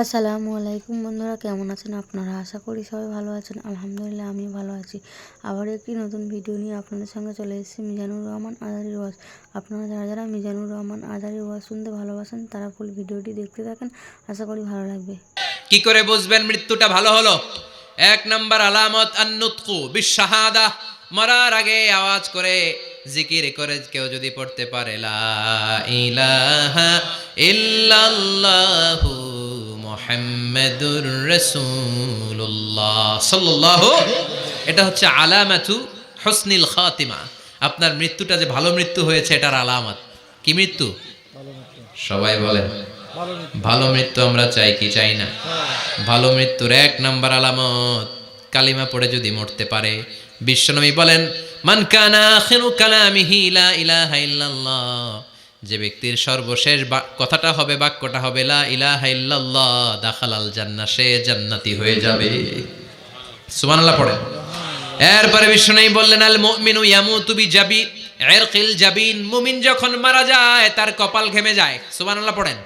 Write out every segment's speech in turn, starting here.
আসসালামু আলাইকুম বন্ধুরা, কেমন আছেন আপনারা? আশা করি সবাই ভালো আছেন। আলহামদুলিল্লাহ আমি ভালো আছি। আবার একটি নতুন ভিডিও নিয়ে আপনাদের সঙ্গে চলে এসেছি, মিজানুর রহমান আজারি ওয়াজ। আপনারা যারা যারা মিজানুর রহমান আজারি ওয়াজ শুনতে ভালোবাসেন, তারা ফুল ভিডিওটি দেখতে থাকেন। আশা করি ভালো লাগবে। কি করে বুঝবেন মৃত্যুটা ভালো হলো? এক নাম্বার আলামত আন্নুতকু বিশাহাদা মরার আগে আওয়াজ করে জিকির করে কেউ যদি পড়তে পারে, লা ইলাহা ইল্লাল্লাহু মুহাম্মাদুর রাসূলুল্লাহ সাল্লাল্লাহু এটা হচ্ছে আলামাতু হুসনিল খাতিমা। আপনার মৃত্যুটা যে ভালো মৃত্যু হয়েছে, এটার আলামত। কি মৃত্যু? সবাই বলেন ভালো মৃত্যু আমরা চাই কি? চাই না। ভালো মৃত্যুর এক নাম্বার আলামত, কালিমা পড়ে যদি মরতে পারে। বিশ্বনবী বলেন, মান কানা আখিরু কালামিহি ইলাহা ইল্লাল্লাহ। যে ব্যক্তির সর্বশেষ কথাটা হবে, বাক্যটা হবে, লা ইলাহা ইল্লাল্লাহ, দাখালাল জান্নাহ, সে জান্নাতি হয়ে যাবে। সুবহানাল্লাহ পড়েন। এরপরে বিষ্ণু বললেন, আল মুমিনু ইয়ামুতু বিজাবি ইরকিল জাবিন। মুমিন যখন মারা যায়, তার কপাল ঘেমে যায়। সুবহানাল্লাহ পড়েন।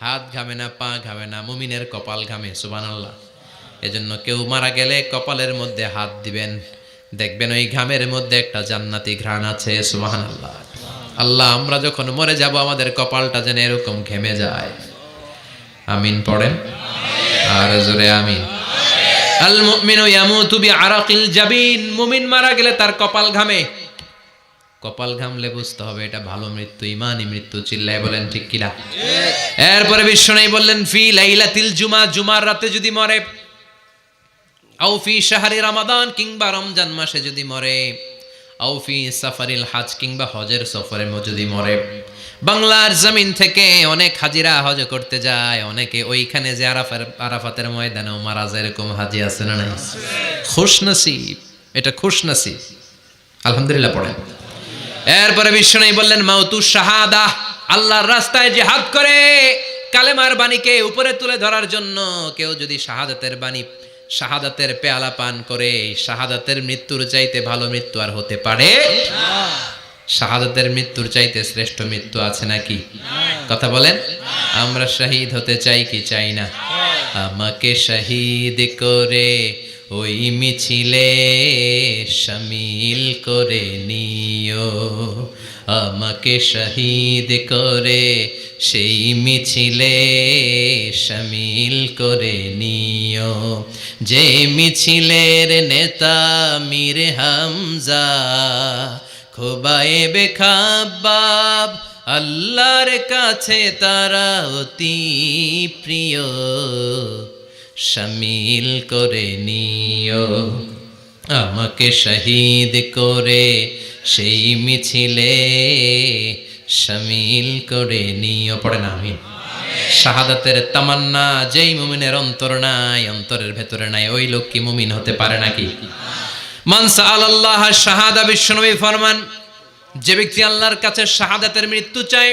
হাত ঘামে না, পা ঘামে না, মুমিনের কপাল ঘামে, সুবহানাল্লাহ। এজন্য কেউ মারা গেলে কপালের মধ্যে হাত দিবেন। দেখবেন ওই ঘামের মধ্যে একটা জান্নাতি ঘ্রাণ আছে, সুবহানাল্লাহ। আল্লাহ, আমরা যখন মরে যাব, আমাদের কপালটা যেন এরকম ঘেমে যায়। আমিন পড়েন? আর জোরে আমিন। আল মুমিনু ইয়ামুতু বিআরাকিল জাবিন। মুমিন মারা গেলে তার কপাল ঘামে। কপাল ঘামলে বুঝতে হবে এটা ভালো মৃত্যু ইমানি মৃত্যু, চিল্লায় বলেন ঠিক কিনা? এরপরে বিশ্ব বিশ্বনাই বললেন, ফি লাইলাতিল জুমা, জুমার রাতে যদি মরে, আও ফি শাহরি রমাদান, কিংবা রমজান মাসে যদি মরে। আও ফি সাফারিল হাজ কিংবা হজের সফরে ম- যদি মরে। বাংলার জমিন থেকে অনেক হাজিরা হজ করতে যায়, অনেকে ওইখানে যে আরাফার আরাফাতের ময়দানেও মারা যায়, এরকম হাজি আছে না নাই? খুশ নসিব এটা খুশ নসিব আলহামদুলিল্লাহ পড়েন। এরপরে বিষ্ণু বললেন, মাউতু শাহাদা, আল্লাহর রাস্তায় জিহাদ করে। কালেমার বাণীকে উপরে তুলে ধরার জন্য কেউ যদি শাহাদাতের বাণী শাহাদাতের পেয়ালা পান করে, শাহাদাতের মৃত্যুর চাইতে ভালো মৃত্যু আর হতে পারে? শাহাদাতের মৃত্যুর চাইতে শ্রেষ্ঠ মৃত্যু আছে নাকি? কথা বলেন, আমরা শহীদ হতে চাই কি চাই না? আমাকে শহীদ করে ওই মিছিলে শামিল করে নিও। আমাকে শহীদ করে সেই মিছিলে শামিল করে নিও। যে মিছিলের নেতা মীর হামজা খোবায়ে বেখাবাব আল্লাহর কাছে তারা অতি প্রিয়। শামিল করে নিও, আমাকে শহীদ করে সেই মিছিলে। শামিল করে নিও, পড়ে না আমি শাহাদাতের তামান্না, যেই মুমিনের অন্তর নাই, অন্তরের ভেতরে নাই, ওই লোক কি মুমিন হতে পারে নাকি? মানসা আল্লাহ শাহাদা বিশ্বনবী ফরমান, যে ব্যক্তি আল্লাহর কাছে শাহাদাতের মৃত্যু চায়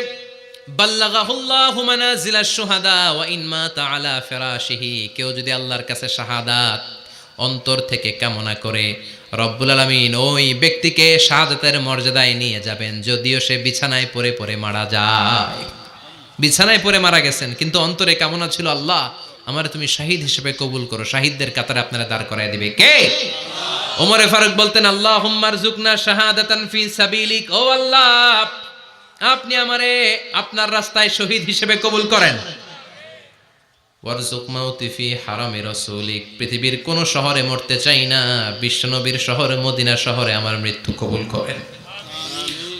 কেউ যদি আল্লাহর কাছে শাহাদাত অন্তর থেকে কামনা করে, রব্বুল আলামিন ওই ব্যক্তিকে শাহাদাতের মর্যাদায় নিয়ে যাবেন, যদিও সে বিছানায় পরে পরে মারা যায়। বিছানায় পরে মারা গেছেন, কিন্তু অন্তরে কামনা ছিল, আল্লাহ, আমার তুমি শাহিদ হিসেবে কবুল করো, শাহিদদের কাতারে আপনারা দাঁড় করায় দিবে। কে? ওমরে ফারুক বলতেন আল্লাহ হুম্মার জুকনা শাহাদাতান ফি সাবিলিক। ও আল্লাহ, আপনি আমারে আপনার রাস্তায় শহীদ হিসেবে কবুল করেন। ওয়ারজুক মাউতি ফি হারামে রসুলিক। পৃথিবীর কোন শহরে মরতে চাই না, বিশ্বনবীর শহরে, মদিনা শহরে আমার মৃত্যু কবুল করেন।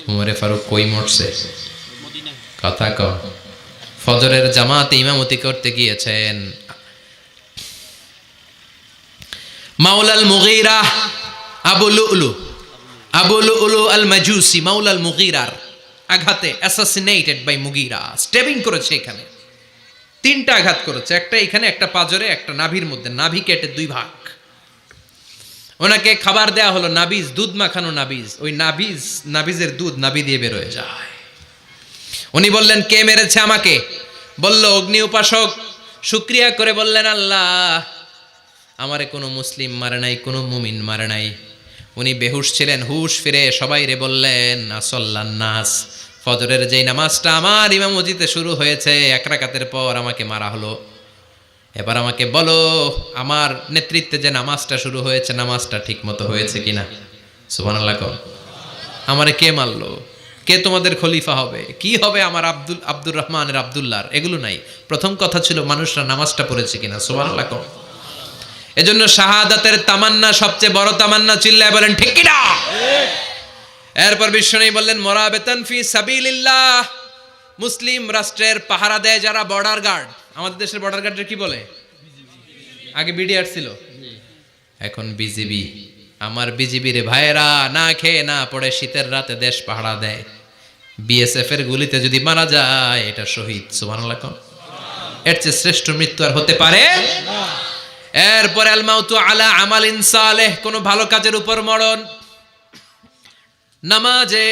উমরে ফারুক কই মরছে? কথা ক ফজরের জামাতে ইমামতি করতে গিয়েছেন। মাওলাল মুগীরা আবু লুলু আবু লুলু আল মাজুসি মাওলাল মুগীরার আঘাতে অ্যাসাসিনেটেড বাই মুগীরা। স্টেবিং করেছে এখানে। তিনটা আঘাত করেছে, একটা এখানে, একটা পাজরে, একটা নাভির মধ্যে। নাভি কেটে দুই ভাগ। ওনাকে খাবার দেয়া হলো নাবিজ, দুধ মাখানো নাবিজ। ওই নাবিজ, নাবিজের দুধ নাবি দিয়ে বেরোয় যায়। উনি বললেন, কে মেরেছে আমাকে? বলল, অগ্নি উপাসক, শুক্রিয়া করে বললেন, আল্লাহ, আমারে কোনো মুসলিম মারে নাই, কোনো মুমিন মারে নাই। উনি বেহুশ ছিলেন, হুশ ফিরে সবাই রে বললেন, আসল্লান নাস, ফজরের যেই নামাজটা আমার ইমামজিতে শুরু হয়েছে, এক রাকাতের পর আমাকে মারা হলো। এবার আমাকে বলো, আমার নেতৃত্বে যে নামাজটা শুরু হয়েছে, নামাজটা ঠিক মতো হয়েছে কিনা? সুবহানাল্লাহ কও। আমারে কে মারলো? কে তোমাদের খলিফা হবে? কি হবে আমার আব্দুল আব্দুর রহমানের আব্দুল্লাহর? এগুলো নাই। প্রথম কথা ছিল মানুষরা নামাজটা পড়েছে কিনা। সুবহানাল্লাহ কও। এজন্য শাহাদাতের তামান্না, সবচেয়ে বড় তামান্না চিল্লায় বলেন, ঠিক কিনা? এরপর বিশ্বনবী বললেন, মোরাবেতন ফি সাবিলিল্লাহ। মুসলিম রাষ্ট্রের পাহারা দেয় যারা বর্ডার গার্ড আমাদের দেশের বর্ডার গার্ডের কি বলে? আগে বিডিআর ছিল। এখন বিজিবি। আমার বিজিবির ভাইয়েরা না খেয়ে না পড়ে, শীতের রাতে দেশ পাহারা দেয়। বিএসএফ এর গুলিতে যদি মারা যায়, এটা শহীদ, সুবহানাল্লাহ কোন। এর চেয়ে শ্রেষ্ঠ মৃত্যু আর হতে পারে এরপর আল মাউতু আলা আমাল ইনসালেহ কোন ভালো কাজের উপর মরণ। নামাজে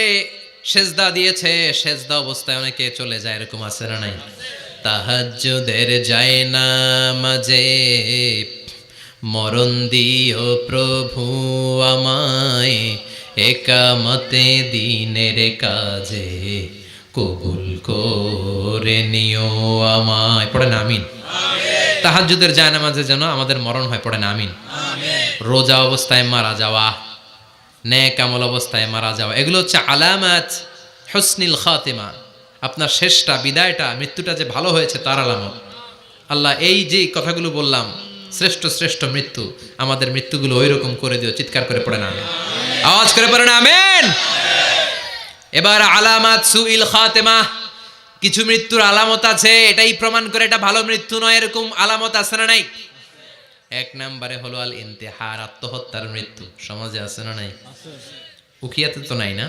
সেজদা দিয়েছে, সেজদা অবস্থায় অনেকে চলে যায়, এরকম আছে না নাই? তাহাজ্জুদের যায় না মাঝে মরণ দিও প্রভু আমায়। একামতে দিনের কাজে কবুল করে নিও আমায়। পড়েন আমিন। তাহাজ্জুদের যায় নামাজে যেন আমাদের মরণ হয়, পড়েন আমিন। রোজা অবস্থায় মারা যাওয়া ন্যাক অবস্থায় মারা যাওয়া, এগুলো হচ্ছে আলামাত হসনিল খাতেমা। আপনার শেষটা, বিদায়টা, মৃত্যুটা যে ভালো হয়েছে তার আলামত। আল্লাহ এই যে কথাগুলো বললাম, শ্রেষ্ঠ শ্রেষ্ঠ মৃত্যু, আমাদের মৃত্যুগুলো ওই রকম করে দিও, চিৎকার করে পড়ে না আওয়াজ করে পড়ে না, আমেন। এবার আলামাত সুইল খাতেমা, কিছু মৃত্যুর আলামত আছে, এটাই প্রমাণ করে এটা ভালো মৃত্যু নয়, এরকম আলামত আছে না নাই? এক নম্বরে হলো আল ইন্তেহার আত্মহত্যার মৃত্যু, সমাজে আছে না নাই? উখিয়াতে তো নাই না?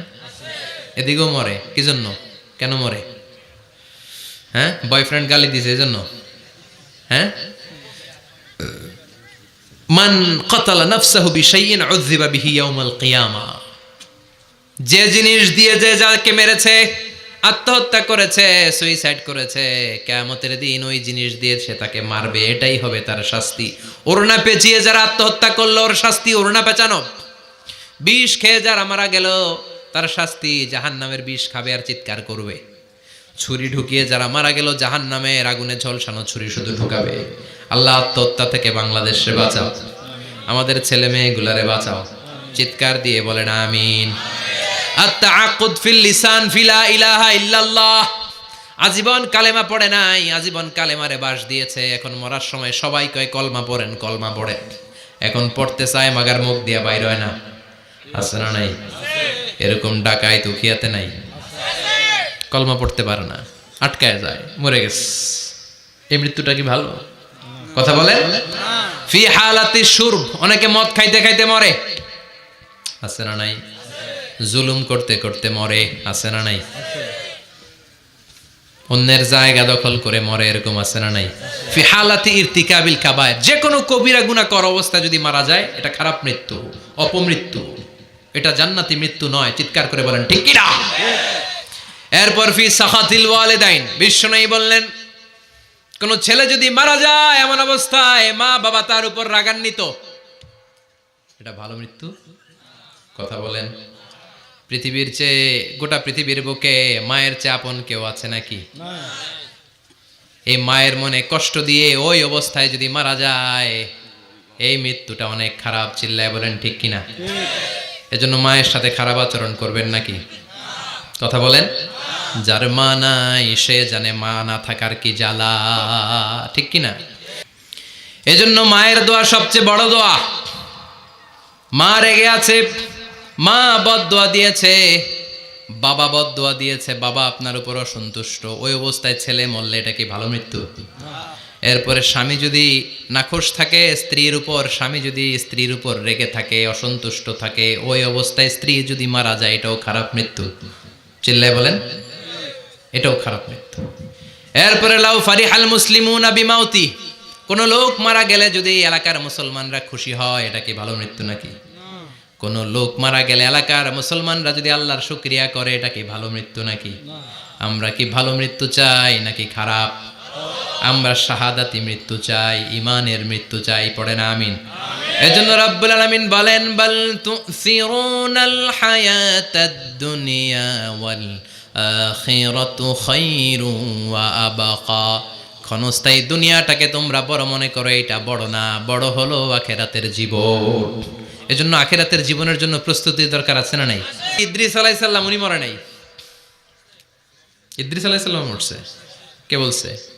এদিকেও মরে কি জন্য কেন মরে? হ্যাঁ বয়ফ্রেন্ড গালি দিছে এই জন্য হ্যাঁ? মান কতালা নফসাহু বিশাইইন উযযিবা বিহি ইয়াউমাল কিয়ামা। যে জিনিস দিয়ে যে যাকে মেরেছে, আত্মহত্যা করেছে, সুইসাইড করেছে, কেয়ামতের দিন ওই জিনিস দিয়ে সে তাকে মারবে, এটাই হবে তার শাস্তি। ওড়না পেঁচিয়ে যারা আত্মহত্যা করল, ওর শাস্তি ওড়না পেঁচানো। বিষ খেয়ে যারা মারা গেল, তার শাস্তি জাহান নামের বিষ খাবে আর চিৎকার করবে। ছুরি ঢুকিয়ে যারা মারা গেল জাহান নামের আগুনে ঝলসানো ছুরি শুধু ঢুকাবে। আল্লাহ আত্মহত্যা থেকে বাংলাদেশে বাঁচাও। আমাদের ছেলে মেয়েগুলারে বাঁচাও। চিৎকার দিয়ে বলেন, আমিন। ফিল ইলাহা ইল্লাল্লাহ। আজীবন কালেমা পড়ে নাই, আজীবন কালেমারে বাস দিয়েছে। এখন মরার সময় সবাই কয়, কলমা পড়েন কলমা পড়েন। এখন পড়তে চায়, মাগার মুখ দিয়ে বাইর হয় না। আছে না নাই? এরকম ডাকাই তুখিয়াতে নাই। কলমা পড়তে পারে না। আটকায় যায়, মরে গেছে। এই মৃত্যুটা কি ভালো? কথা বলে? ফি হালাতি সুরব অনেকে মদ খাইতে খাইতে মরে। আছে না নাই? জুলুম করতে করতে মরে, আছে না নাই? অন্যের জায়গা দখল করে মরে, এরকম আছে না নাই? ফি হালাতি ইরতিকাবিল কাবায় যে কোনো কবিরা গুনাহ কর অবস্থা যদি মারা যায়, এটা খারাপ মৃত্যু, অপমৃত্যু। এটা জান্নাতি মৃত্যু নয়, চিৎকার করে বলেন, ঠিক কিনা? এরপর ফি সাহাতিল ওয়ালিদাইন বিশ্বনবী বললেন কোন ছেলে যদি মারা যায় এমন অবস্থায় মা বাবা তার উপর রাগান্বিত। এটা ভালো মৃত্যু? কথা বলেন। পৃথিবীর চেয়ে গোটা পৃথিবীর বুকে মায়ের চেয়ে আপন কেউ আছে নাকি? এই মায়ের মনে কষ্ট দিয়ে ওই অবস্থায় যদি মারা যায় এই মৃত্যুটা অনেক খারাপ চিল্লায় বলেন ঠিক কিনা? এজন্য মায়ের সাথে খারাপ আচরণ করবেন নাকি? কথা বলেন। যার মা নাই, সে জানে মা না থাকার কি জ্বালা। ঠিক কিনা এজন্য মায়ের দোয়া সবচেয়ে বড় দোয়া। মা রেগে আছে, মা বদদোয়া দিয়েছে, বাবা বদদোয়া দিয়েছে, বাবা আপনার উপর অসন্তুষ্ট। ওই অবস্থায় ছেলে মরলে এটা কি ভালো মৃত্যু? এরপরে স্বামী যদি নাখোশ থাকে স্ত্রীর উপর, স্বামী যদি স্ত্রীর উপর রেগে থাকে, অসন্তুষ্ট থাকে, ওই অবস্থায় স্ত্রী যদি মারা যায়, এটাও খারাপ মৃত্যু। চিল্লায় বলেন, এটাও খারাপ মৃত্যু। এরপরে, লাউ ফারিহাল মুসলিমুন বিমাউতি। কোন লোক মারা গেলে যদি এলাকার মুসলমানরা খুশি হয়, এটা কি ভালো মৃত্যু নাকি? কোন লোক মারা গেলে এলাকার মুসলমানরা যদি আল্লাহর শুক্রিয়া করে, এটা কি ভালো মৃত্যু নাকি? আমরা কি ভালো মৃত্যু চাই নাকি খারাপ? আমরা শাহাদাতি মৃত্যু চাই ইমানের মৃত্যু চাই, পড়ে না, আমিন। এজন্য রাব্বুল আলামিন বলেন, বাল তুসিরুনাল হায়াতাদ দুনিয়া ওয়াল আখিরাতু খায়রু ওয়া আবাকা। ক্ষণস্থায়ী দুনিয়াটাকে তোমরা বড় মনে করো, এটা বড় না, বড় হলো আখেরাতের জীবন। এজন্য আখেরাতের জীবনের জন্য প্রস্তুতির দরকার আছে না নাই? ইদ্রিস আলাইসাল্লাম উনি মরে নাই। ইদ্রিস আলাইসাল্লাম মরছে। কে বলছে?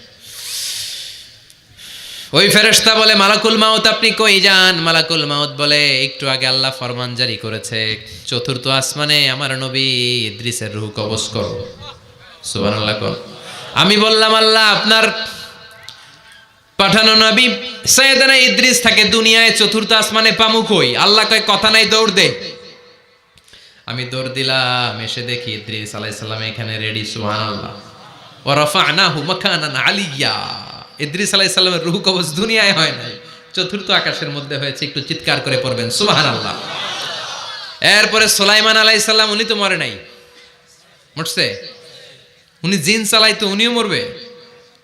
ওই ফেরেশতা বলে, মালাকুল মাউত আপনি কই যান? মালাকুল মাউত বলে, একটু আগে আল্লাহ ফরমান জারি করেছে। চতুর্থ আসমানে আমার নবী ইদ্রিসের রূহ কবজ করো সুবহানাল্লাহ কর। আমি বললাম, আল্লাহ, আপনার পাঠানো নবী সৈয়দনা ইদ্রিস থাকে দুনিয়ায় চতুর্থ আসমানে পামু কই? আল্লাহ কয়, কথা নাই, দৌড় দে। আমি দৌড় দিলাম, এসে দেখি ইদ্রিস আলাইহিস সালাম এখানে রেডি সুবহানাল্লাহ। ওয়া রাফা'নাহু মাকানান আলিয়া। ইদ্রিস আলাইহিস সালামের রূহ কবজ দুনিয়ায় হয় নাই। চতুর্থ আকাশের মধ্যে হয়েছে, একটু চিৎকার করে পড়বেন। সুবহানাল্লাহ। এরপরে সুলাইমান আলাইহিস সালাম, উনি তো মরে নাই। মরছে? উনি জিন চালাইতো উনিও মরবে।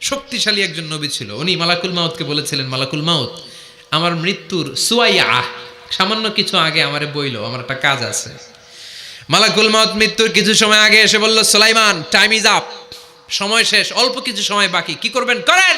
শক্তিশালী একজন নবী ছিল। উনি মালাকুল মাউতকে বলেছিলেন, মালাকুল মাউত, আমার মৃত্যুর সুয়াইয়া, সামান্য কিছু আগে আমারে বইল, আমার একটা কাজ আছে। মালাকুল মাউত মৃত্যুর কিছু সময় আগে এসে বলল, সোলাইমান টাইম ইজ আপ সময় শেষ, অল্প কিছু সময় বাকি, কি করবেন? করেন!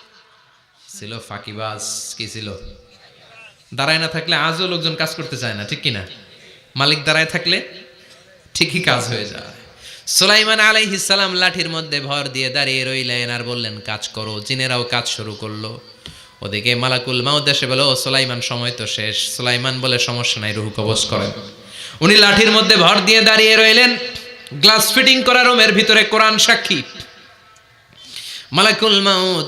ছিল ফাঁকিবাজ, কি ছিল? দাঁড়ায় না থাকলে আজও লোকজন কাজ করতে চায় না, ঠিক কিনা মালিক দাঁড়ায় থাকলে ঠিকই কাজ হয়ে যায়। সুলাইমান আলাইহিসালাম লাঠির মধ্যে ভর দিয়ে দাঁড়িয়ে রইলেন আর বললেন, কাজ করো। জিনেরাও কাজ শুরু করল। ওদিকে মালাকুল মাউদ এসে বলে সুলাইমান, সময় তো শেষ। সুলাইমান বলে, সমস্যা নাই, রুহু কবজ করেন। উনি লাঠির মধ্যে ভর দিয়ে দাঁড়িয়ে রইলেন, গ্লাস ফিটিং করা রুমের ভিতরে কোরআন সাক্ষী। মালাকুল মাউদ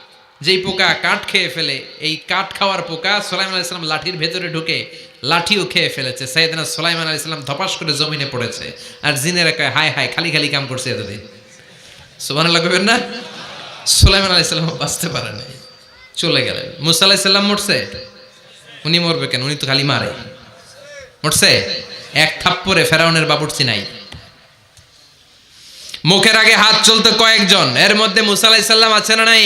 যেই পোকা কাঠ খেয়ে ফেলে, এই কাঠ খাওয়ার পোকা সোলাইমান আলাইসালাম লাঠির ভেতরে ঢুকে লাঠিও খেয়ে ফেলেছে। সাইদিনা সোলাইমান আলাইসালাম ধপাস করে জমিনে পড়েছে আর জিনেরা কয়, হায় হায়, খালি খালি কাম করছে এতদিন। সোমান লাগবেন না? সোলাইমান আলাইসালাম বাঁচতে পারে চলে গেলেন। মুসা আলাইসাল্লাম মরছে? উনি মরবে কেন? উনি তো খালি মারে। মরছে? এক থাপ্পরে ফেরাউনের বাবুর্চি নাই। মুখের আগে হাত চলতো কয়েকজন। এর মধ্যে মুসা আলাইসাল্লাম আছে না নাই?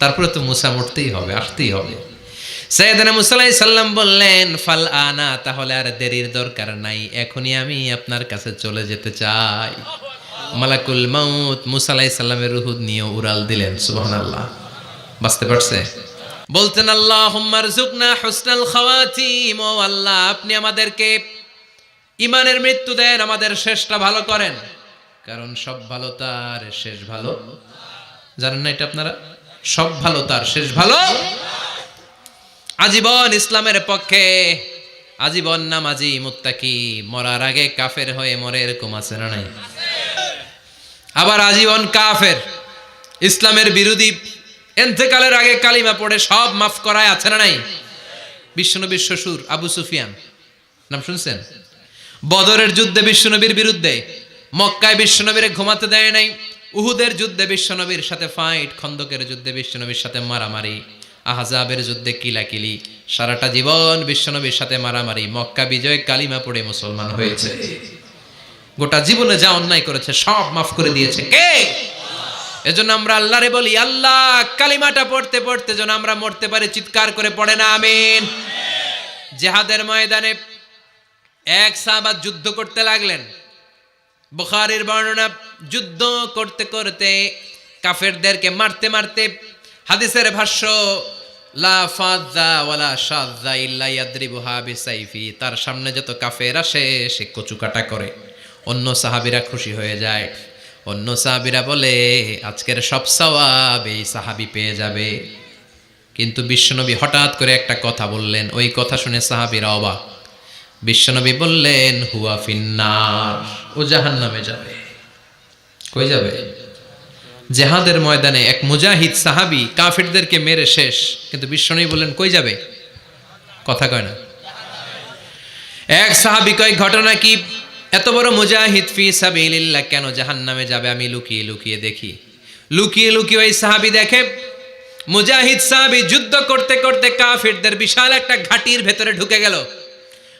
তারপরে তো মুসা মরতেই হবে, আসতেই হবে। সৈয়দনা মুসালাই সাল্লাম বললেন, ফাল আনা, তাহলে আর দেরির দরকার নাই, এখনই আমি আপনার কাছে চলে যেতে চাই। মালাকুল মাউত মুসালাই সাল্লামের রুহুদ নিয়ে উড়াল দিলেন, সুবহানাল্লাহ। বাঁচতে পারছে? বলতেন আল্লাহ হুম্মার জুকনা হুসনাল খাওয়াতিম। ও আল্লাহ, আপনি আমাদেরকে ইমানের মৃত্যু দেন, আমাদের শেষটা ভালো করেন। কারণ সব ভালো তার, শেষ ভালো। জানেন না এটা আপনারা? সব ভালো, তার শেষ ভালো। আজীবন ইসলামের পক্ষে, আজীবন নামাজি মুত্তাকি, মরার আগে কাফের হয়ে মরে এরকম আছে না নাই? আবার আজীবন কাফের, ইসলামের বিরোধী এন্তেকালের আগে কালিমা পড়ে সব মাফ করায় আছে না নাই? বিশ্বনবীর শ্বশুর আবু সুফিয়ান, নাম শুনছেন? বদরের যুদ্ধে বিশ্বনবীর বিরুদ্ধে, মক্কায় বিশ্বনবীরে ঘুমাতে দেয় নাই। উহুদের যুদ্ধে বিশ্বনবীর সাথে ফাইট খন্দকের যুদ্ধে বিশ্বনবীর সাথে মারামারি, আহজাবের যুদ্ধে কিলাকিলি। সারাটা জীবন বিশ্বনবীর সাথে মারামারি, মক্কা বিজয় কালিমা পড়ে মুসলমান হয়েছে। গোটা জীবনে যা অন্যায় করেছে, সব মাফ করে দিয়েছে কে? এজন্য আমরা আল্লাহরে বলি, আল্লাহ, কালিমাটা পড়তে পড়তে যেন আমরা মরতে পারি, চিৎকার করে পড়ে না, আমিন। জেহাদের ময়দানে এক সাহাবাত যুদ্ধ করতে লাগলেন। বুখারীর বর্ণনা যুদ্ধ করতে করতে কাফেরদেরকে মারতে মারতে হাদিসের ভাষ্য তার সামনে যত কাফের আসে, সে কচুকাটা করে। অন্য সাহাবীরা খুশি হয়ে যায়। অন্য সাহাবীরা বলে, আজকের সব সওয়াব এই সাহাবী পেয়ে যাবে। কিন্তু বিশ্বনবী হঠাৎ করে একটা কথা বললেন। ওই কথা শুনে সাহাবীরা অবাক। বিশ্বনবী বললেন, হুয়া ফিন্নার। ও জাহান নামে যাবে। কই যাবে? জেহাদের ময়দানে এক মুজাহিদ সাহাবি কাফিরদেরকে মেরে শেষ। কিন্তু বিশ্বনবী বললেন, কই যাবে? কথা কয় না। এক সাহাবি কয়, ঘটনা কি? এত বড় মুজাহিদ ফি সাবিলিল্লাহ কেন জাহান্নামে যাবে? আমি লুকিয়ে লুকিয়ে দেখি। লুকিয়ে লুকিয়ে ওই সাহাবি দেখে, মুজাহিদ সাহাবি যুদ্ধ করতে করতে কাফিরদের বিশাল একটা ঘাটির ভেতরে ঢুকে গেল।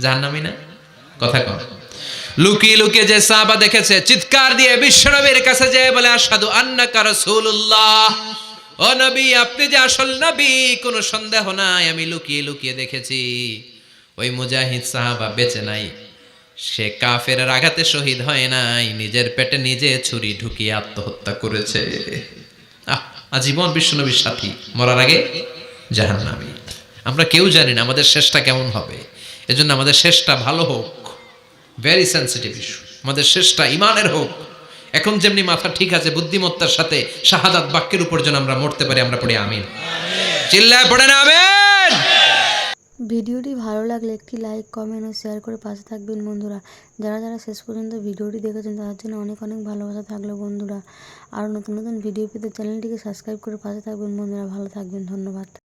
জাহান্নামি না? কথা কম লুকিয়ে লুকিয়ে যে সাহাবা দেখেছে, চিৎকার দিয়ে বিশ্বনবীর কাছে যে বলে আসাদু আন্নাকা রাসূলুল্লাহ। ও নবী, আপনি যে আসল নবী, কোনো সন্দেহ নাই, আমি লুকিয়ে লুকিয়ে দেখেছি। ওই মুজাহিদ সাহাবা বেঁচে নাই। সে কাফের আঘাতে শহীদ হয় নাই, নিজের পেটে নিজে ছুরি ঢুকিয়ে আত্মহত্যা করেছে। আজীবন বিশ্বনবীর সাথী, মরার আগে জাহান্নামী। আমরা কেউ জানি না আমাদের শেষটা কেমন হবে। এজন্য আমাদের শেষটা ভালো হোক। ভেরি সেন্সিটিভ ইস্যু আমাদের শেষটা ইমানের হোক। এখন যেমনি মাথা ঠিক আছে, বুদ্ধিমত্তার সাথে শাহাদাত বাক্যের উপর যেন আমরা মরতে পারি, আমরা পড়ি আমিন। চিল্লায় পড়ে না, আমিন! ভিডিওটি ভালো লাগলে একটি লাইক, কমেন্ট ও শেয়ার করে পাশে থাকবেন বন্ধুরা। যারা যারা শেষ পর্যন্ত ভিডিওটি দেখেছেন, তাদের জন্য অনেক অনেক ভালোবাসা থাকল বন্ধুরা। আর নতুন নতুন ভিডিও পেতে চ্যানেলটিকে সাবস্ক্রাইব করে পাশে থাকবেন বন্ধুরা। ভালো থাকবেন, ধন্যবাদ।